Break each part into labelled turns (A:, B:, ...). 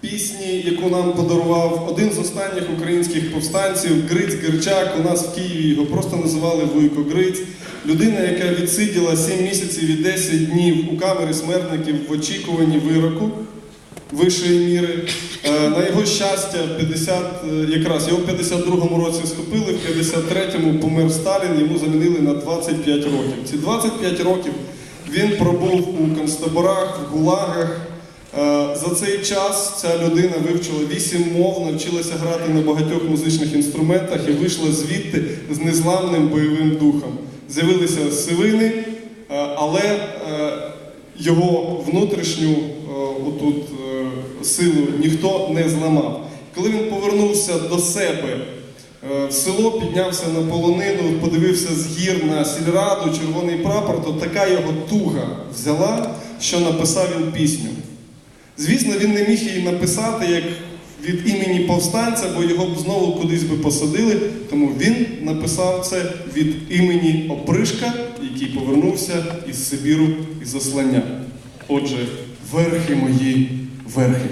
A: пісні, яку нам подарував один з останніх українських повстанців Гриць Гирчак. У нас в Києві його просто називали Вуйко Гриць. Людина, яка відсиділа 7 місяців і 10 днів у камері смертників в очікуванні вироку вищої міри. Е, На його щастя, 50, е, якраз його в 52-му році схопили, в 53-му помер Сталін, йому замінили на 25 років. Ці 25 років він пробув у концтаборах, в гулагах. Е, За цей час ця людина вивчила 8 мов, навчилася грати на багатьох музичних інструментах і вийшла звідти з незламним бойовим духом. З'явилися сивини, е, але е, його внутрішню отут, силу ніхто не зламав. Коли він повернувся до себе в село, піднявся на полонину, подивився з гір на сільраду, червоний прапор, то така його туга взяла, що написав він пісню. Звісно, він не міг її написати як від імені повстанця, бо його б знову кудись би посадили. Тому він написав це від імені опришка, який повернувся із Сибіру і заслання. Отже, верхи мої, верхи.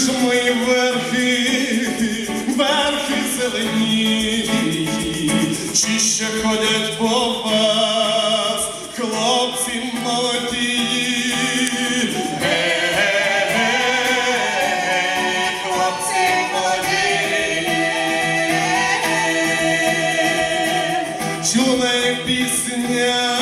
B: Ж мої верхи, верхи зелені, чи ще ходять по вас, хлопці молоді. Гей, хлопці молоді. Чула пісня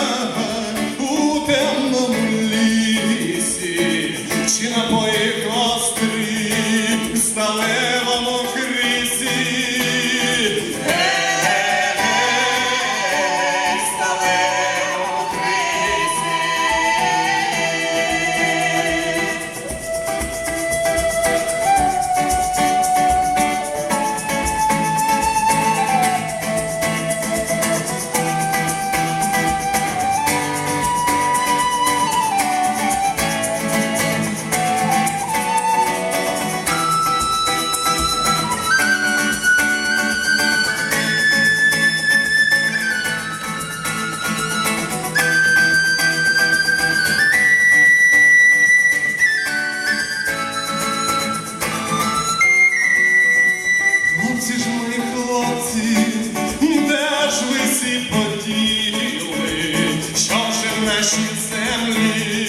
B: вже наші землі